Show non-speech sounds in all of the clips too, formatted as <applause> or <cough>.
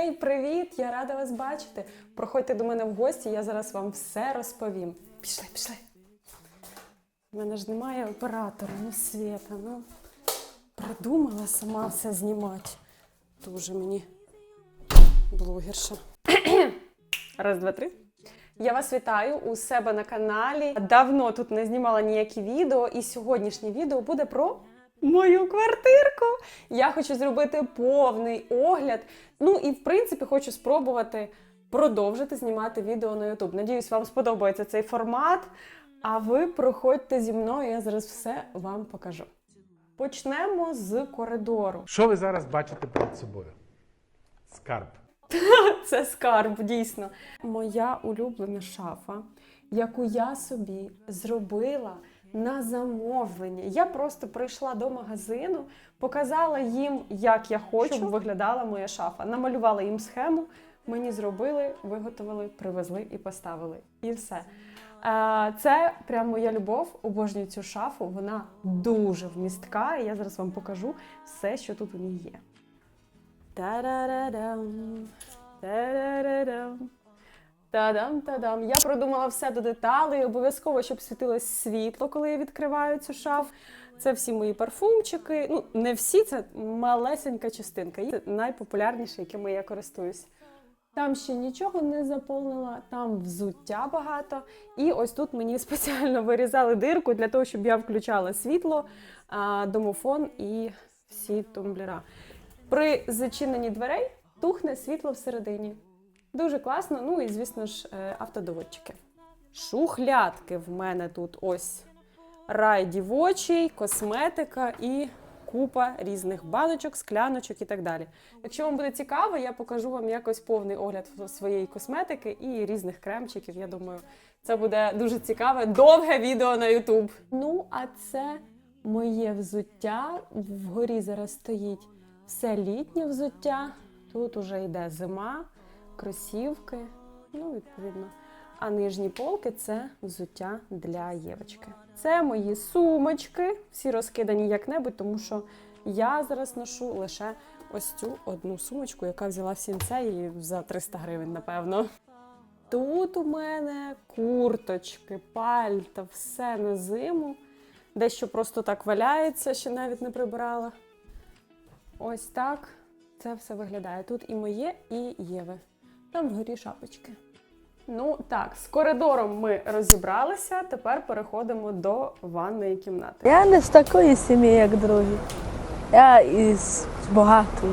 Гей, привіт! Я рада вас бачити. Проходьте до мене в гості, я зараз вам все розповім. Пішли, пішли. У мене ж немає оператора, ну свята. Ну придумала сама все знімати. Дуже мені блогерша. <clears throat> Раз, два, три. Я вас вітаю у себе на каналі. Давно тут не знімала ніякі відео, і сьогоднішнє відео буде про мою квартирку. Я хочу зробити повний огляд. Ну і в принципі хочу спробувати продовжити знімати відео на YouTube. Надіюсь, вам сподобається цей формат. А ви проходьте зі мною, я зараз все вам покажу. Почнемо з коридору. Що ви зараз бачите перед собою? Скарб. <laughs> Це скарб, дійсно. Моя улюблена шафа, яку я собі зробила на замовлення. Я просто прийшла до магазину, показала їм, як я хочу, щоб виглядала моя шафа. Намалювала їм схему, мені зробили, виготовили, привезли і поставили. І все. Це прям моя любов. Обожнюю цю шафу. Вона дуже вмістка. І я зараз вам покажу все, що тут у ній є. Та-да-да-дам, та-да-да-дам, та-дам-та-дам. Я продумала все до деталей. Обов'язково, щоб світилось світло, коли я відкриваю цю шафу. Це всі мої парфумчики. Ну, не всі, це малесенька частинка. Це найпопулярніші, якими я користуюсь. Там ще нічого не заповнила, там взуття багато. І ось тут мені спеціально вирізали дирку для того, щоб я включала світло, домофон і всі тумблера. При зачиненні дверей тухне світло всередині. Дуже класно. Ну і, звісно ж, е, автодоводчики. Шухлядки в мене тут ось рай дівочий, косметика і купа різних баночок, скляночок і так далі. Якщо вам буде цікаво, я покажу вам якось повний огляд своєї косметики і різних кремчиків. Я думаю, це буде дуже цікаве, довге відео на YouTube. Ну, а це моє взуття. Вгорі зараз стоїть все літнє взуття. Тут уже йде зима, кросівки, ну, відповідно. А нижні полки це взуття для Євочки. Це мої сумочки, всі розкидані як-небудь, тому що я зараз ношу лише ось цю одну сумочку, яка взяла в сінцеї за 300 гривень, напевно. Тут у мене курточки, пальта, все на зиму. Дещо просто так валяється, ще навіть не прибирала. Ось так це все виглядає. Тут і моє, і Єви. Там вгорі шапочки. Ну так, з коридором ми розібралися. Тепер переходимо до ванної кімнати. Я не з такої сім'ї, як другі. Я із багатої.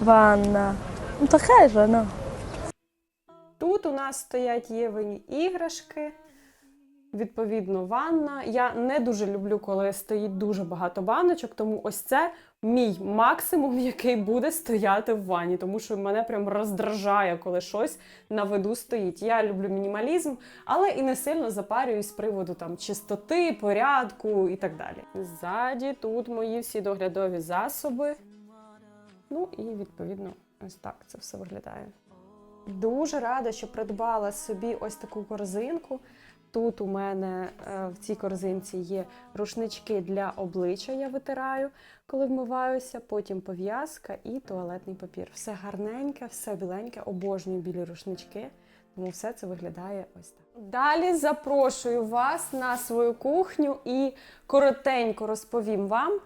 Ванна. Ну, така ж, вона. Тут у нас стоять Євині іграшки, відповідно, ванна. Я не дуже люблю, коли стоїть дуже багато баночок, тому ось це мій максимум, <laughs> який буде стояти в ванні, тому що мене прям роздражає, коли щось на виду стоїть. Я люблю мінімалізм, але і не сильно запарююсь з приводу там чистоти, порядку і так далі. Ззаді тут мої всі доглядові засоби. Ну і відповідно ось так це все виглядає. Дуже рада, що придбала собі ось таку корзинку. Тут у мене е, в цій корзинці є рушнички для обличчя, я витираю, коли вмиваюся, потім пов'язка і туалетний папір. Все гарненьке, все біленьке, обожнюю білі рушнички, тому все це виглядає ось так. Далі запрошую вас на свою кухню і коротенько розповім вам,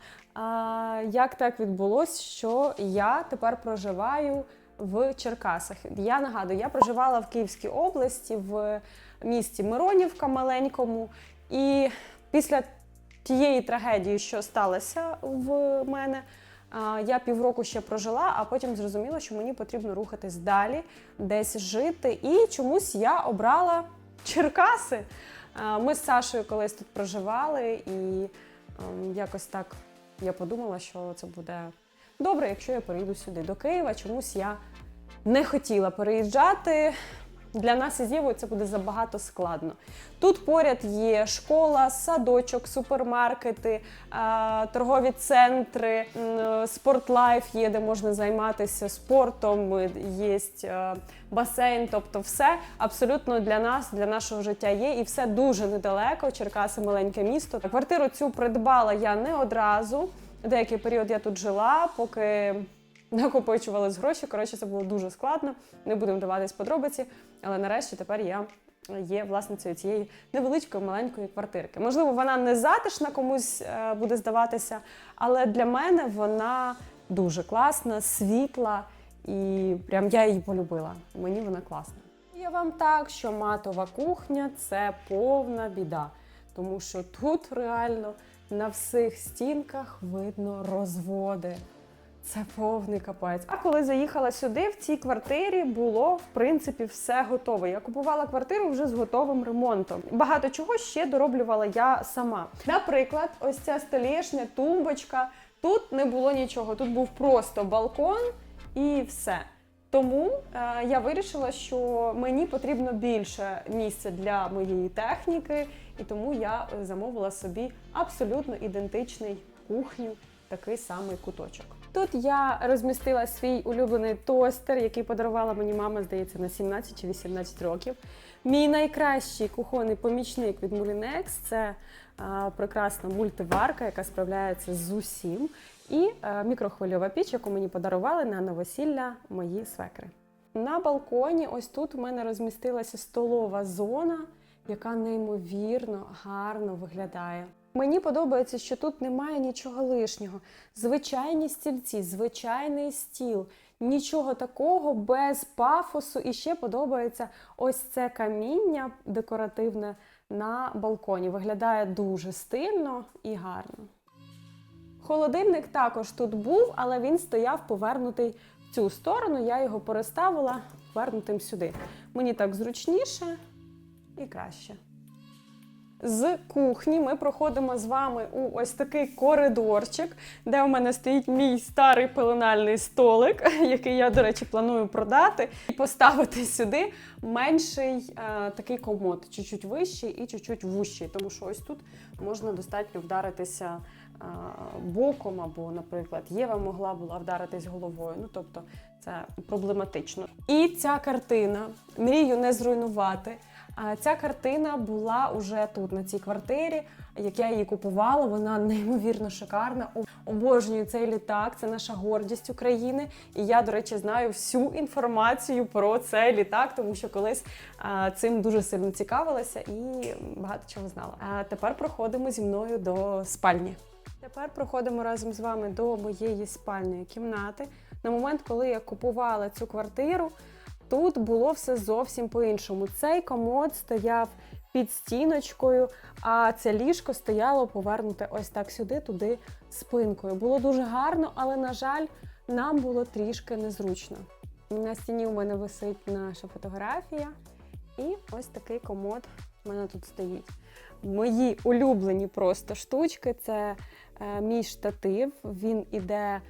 як так відбулося, що я тепер проживаю в Черкасах. Я нагадую, я проживала в Київській області в місті Миронівка маленькому. І після тієї трагедії, що сталося в мене, я півроку ще прожила, а потім зрозуміла, що мені потрібно рухатись далі, десь жити. І чомусь я обрала Черкаси. Ми з Сашою колись тут проживали, і ем, якось так я подумала, що це буде добре, якщо я перейду сюди до Києва. Чомусь я не хотіла переїжджати. Для нас із Євою це буде забагато складно. Тут поряд є школа, садочок, супермаркети, е, торгові центри, спортлайф є, де можна займатися спортом, є е, басейн, тобто все абсолютно для нас, для нашого життя є, і все дуже недалеко. Черкаси маленьке місто. Квартиру цю придбала я не одразу. Деякий період я тут жила, поки накопичувались гроші. Коротше, це було дуже складно. Не будемо даватись подробиці, але нарешті тепер я є власницею цієї невеличкої маленької квартирки. Можливо, вона не затишна комусь е, буде здаватися, але для мене вона дуже класна, світла, і прям я її полюбила. Мені вона класна. Я вам так, що матова кухня це повна біда, тому що тут реально на всіх стінках видно розводи. Це повний капець. А коли заїхала сюди, в цій квартирі було в принципі все готове. Я купувала квартиру вже з готовим ремонтом. Багато чого ще дороблювала я сама. Наприклад, ось ця столішня, тумбочка. Тут не було нічого. Тут був просто балкон і все. Тому е, я вирішила, що мені потрібно більше місця для моєї техніки, і тому я е, замовила собі абсолютно ідентичний кухню, такий самий куточок. Тут я розмістила свій улюблений тостер, який подарувала мені мама, здається, на 17 чи 18 років. Мій найкращий кухонний помічник від Mulinex – це а, прекрасна мультиварка, яка справляється з усім, і мікрохвильова піч, яку мені подарували на новосілля мої свекри. На балконі, ось тут у мене розмістилася столова зона, яка неймовірно гарно виглядає. Мені подобається, що тут немає нічого лишнього. Звичайні стільці, звичайний стіл, нічого такого без пафосу. І ще подобається ось це каміння декоративне на балконі. Виглядає дуже стильно і гарно. Холодильник також тут був, але він стояв повернутий в цю сторону. Я його переставила повернутим сюди. Мені так зручніше і краще. З кухні ми проходимо з вами у ось такий коридорчик, де у мене стоїть мій старий пеленальний столик, <laughs> який я, до речі, планую продати, і поставити сюди менший е, такий комод, чуть-чуть вищий і чуть-чуть вущий, тому що ось тут можна достатньо вдаритися боком, або, наприклад, Єва могла була вдаритись головою. Ну тобто це проблематично. І ця картина мрію не зруйнувати. А ця картина була уже тут, на цій квартирі. Як я її купувала, вона неймовірно шикарна. Обожнюю цей літак, це наша гордість України. І я, до речі, знаю всю інформацію про цей літак, тому що колись цим дуже сильно цікавилася і багато чого знала. А тепер проходимо зі мною до спальні. Тепер проходимо разом з вами до моєї спальної кімнати. На момент, коли я купувала цю квартиру, Тут було все зовсім по-іншому. Цей комод стояв під стіночкою, а це ліжко стояло повернуте ось так сюди, туди спинкою. Було дуже гарно, але, на жаль, нам було трішки незручно. На стіні у мене висить наша фотографія, і ось такий комод у мене тут стоїть. Мої улюблені просто штучки це е, мій штатив. Він іде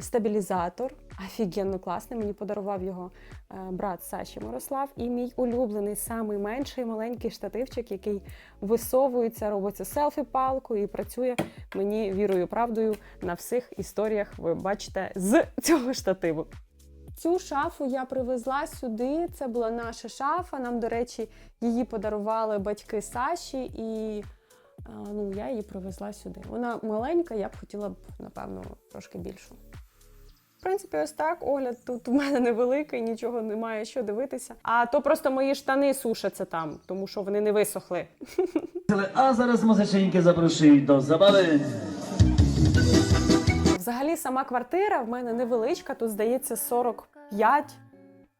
стабілізатор. Офігенно класний. Мені подарував його е, брат Саші Мирослав. І мій улюблений, самий менший маленький штативчик, який висовується, робиться селфі-палкою і працює мені вірою, правдою на всіх історіях. Ви бачите з цього штативу. Цю шафу я привезла сюди. Це була наша шафа. Нам, до речі, її подарували батьки Саші, і ну, я її привезла сюди. Вона маленька, я б хотіла б, напевно, трошки більшу. В принципі, ось так. Огляд тут у мене невеликий, нічого немає що дивитися. А то просто мої штани сушаться там, тому що вони не висохли. <laughs> А зараз музиченьки запрошують до забави. Взагалі, сама квартира в мене невеличка, тут здається 45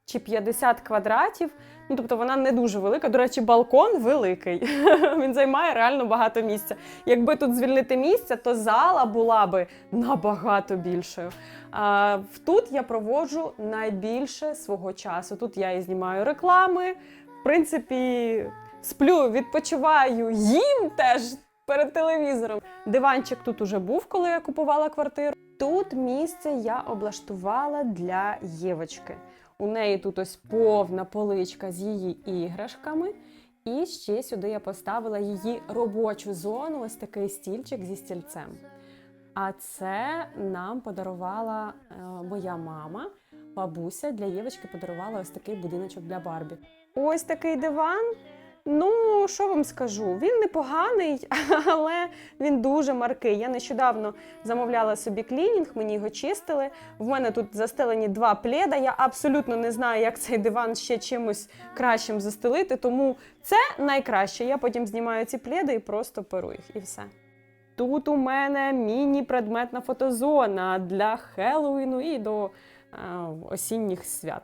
чи 50 квадратів. Ну, тобто вона не дуже велика. До речі, балкон великий. <laughs> Він займає реально багато місця. Якби тут звільнити місце, то зала була би набагато більшою. А, тут я проводжу найбільше свого часу. Тут я і знімаю реклами. В принципі, сплю, відпочиваю, їм теж перед телевізором. Диванчик тут уже був, коли я купувала квартиру. Тут місце я облаштувала для Євочки. У неї тут ось повна поличка з її іграшками. І ще сюди я поставила її робочу зону, ось такий стільчик зі стільцем. А це нам подарувала е, моя мама, бабуся для Євочки подарувала ось такий будиночок для Барбі. Ось такий диван. Ну, що вам скажу? Він непоганий, <laughs> але він дуже маркий. Я нещодавно замовляла собі клінінг, мені його чистили. В мене тут застелені два пледа. Я абсолютно не знаю, як цей диван ще чимось кращим застелити, тому це найкраще. Я потім знімаю ці пледи і просто перу їх, і все. Тут у мене міні-предметна фотозона для Хеллоуіну і до е, осінніх свят.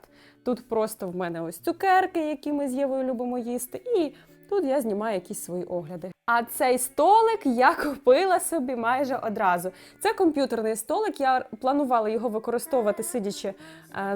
Тут просто в мене ось цукерки, які ми з Євою любимо їсти, і тут я знімаю якісь свої огляди. А цей столик я <laughs> купила собі майже одразу. Це комп'ютерний столик. Я планувала його використовувати, сидячи е,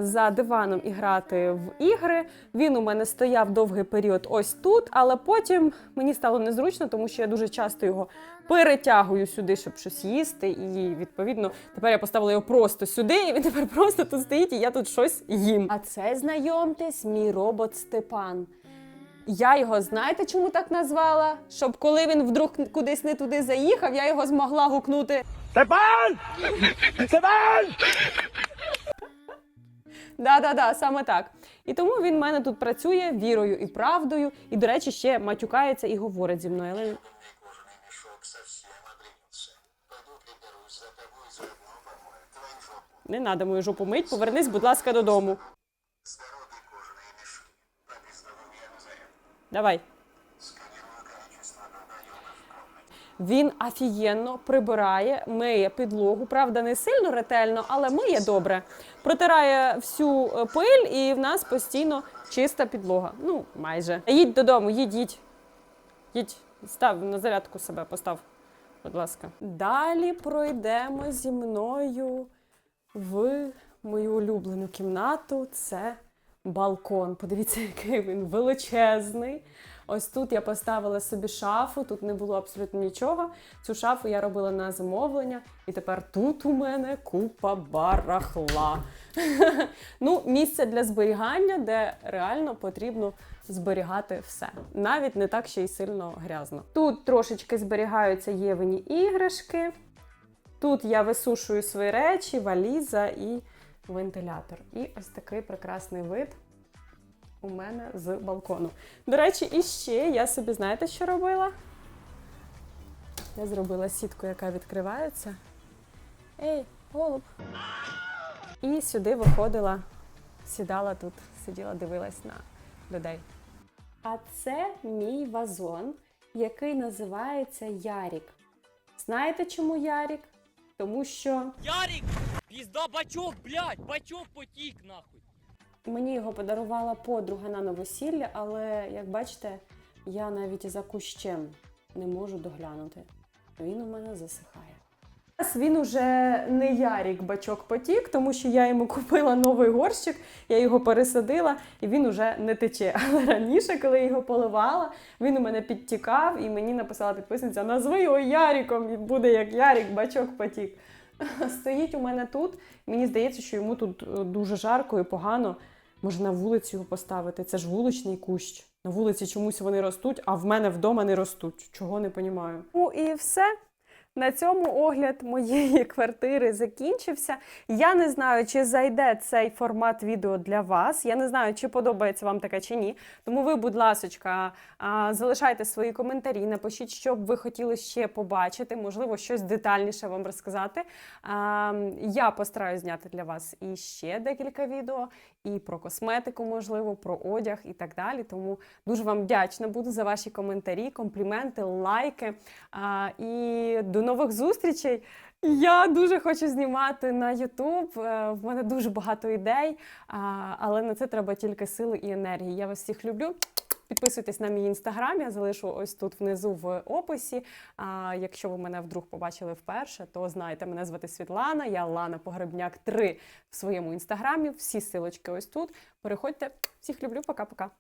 за диваном і грати в ігри. Він у мене стояв довгий період ось тут, але потім мені стало незручно, тому що я дуже часто його перетягую сюди, щоб щось їсти. І відповідно тепер я поставила його просто сюди, і він тепер <laughs> просто тут стоїть, і я тут щось їм. А це знайомтесь, мій робот Степан. Я його знаєте, чому так назвала? Щоб коли він вдруг кудись не туди заїхав, я його змогла гукнути. Степан! Степан! Да-да-да, саме так. І тому він в мене тут працює вірою і правдою, і, до речі, ще матюкається і говорить зі мною. Але не треба мою жопу мить, повернись, будь ласка, додому. Давай. Він офігенно прибирає, миє підлогу. Правда, не сильно ретельно, але миє добре. Протирає всю е, пиль, і в нас постійно чиста підлога. Ну, майже. Їдь додому, їдь, їдь. Їдь, став на зарядку себе, постав, будь ласка. Далі пройдемо зі мною в мою улюблену кімнату. Це балкон. Подивіться, <laughs> який він величезний. Ось тут я поставила собі шафу, тут не було абсолютно нічого. Цю шафу я робила на замовлення, і тепер тут у мене купа барахла. <laughs> ну, місце для зберігання, де реально потрібно зберігати все. Навіть не так ще й сильно грязно. Тут трошечки зберігаються євині іграшки. Тут я висушую свої речі, валіза і вентилятор. І ось такий прекрасний вид у мене з балкону. До речі, і ще я собі знаєте, що робила? Я зробила сітку, яка відкривається. Ей, голуб! І сюди виходила, сідала тут, сиділа, дивилась на людей. А це мій вазон, який називається Ярік. Знаєте, чому Ярік? Тому що Ярик! Пизда бачок, блядь! Бачок потік нахуй! Мені його подарувала подруга на новосілля, але як бачите, я навіть за кущем не можу доглянути. Він у мене засихає. Зараз Він уже не ярік бачок потік, тому що я йому купила новий горщик, я його пересадила, і він уже не тече. <laughs> Але раніше, коли я його поливала, він у мене підтікав, і мені написала підписниця: назви його Яріком, і буде як Ярік, бачок потік. <laughs> Стоїть у мене тут. Мені здається, що йому тут е, дуже жарко і погано. Може, на вулицю його поставити. Це ж вуличний кущ. На вулиці чомусь вони ростуть, а в мене вдома не ростуть. Чого не понімаю. Ну і все. На цьому огляд моєї <laughs> квартири закінчився. Я не знаю, чи зайде цей формат відео для вас. Я не знаю, чи подобається вам таке чи ні. Тому ви, будь ласочка, залишайте свої коментарі, напишіть, що б ви хотіли ще побачити, можливо, щось детальніше вам розказати. Я постараюсь зняти для вас і ще декілька відео, і про косметику, можливо, про одяг і так далі. Тому дуже вам вдячна буду за ваші коментарі, компліменти, лайки. І до нових зустрічей. Я дуже хочу знімати на YouTube. е, В мене дуже багато ідей, але на це треба тільки сили і енергії. Я вас всіх люблю. Підписуйтесь на мій інстаграм, я залишу ось тут внизу в описі. А якщо ви мене вдруг побачили вперше, то знайте, мене звати Світлана, я Лана Погребняк 3 в своєму інстаграмі. Всі силочки ось тут. Переходьте. Всіх люблю, пока-пока.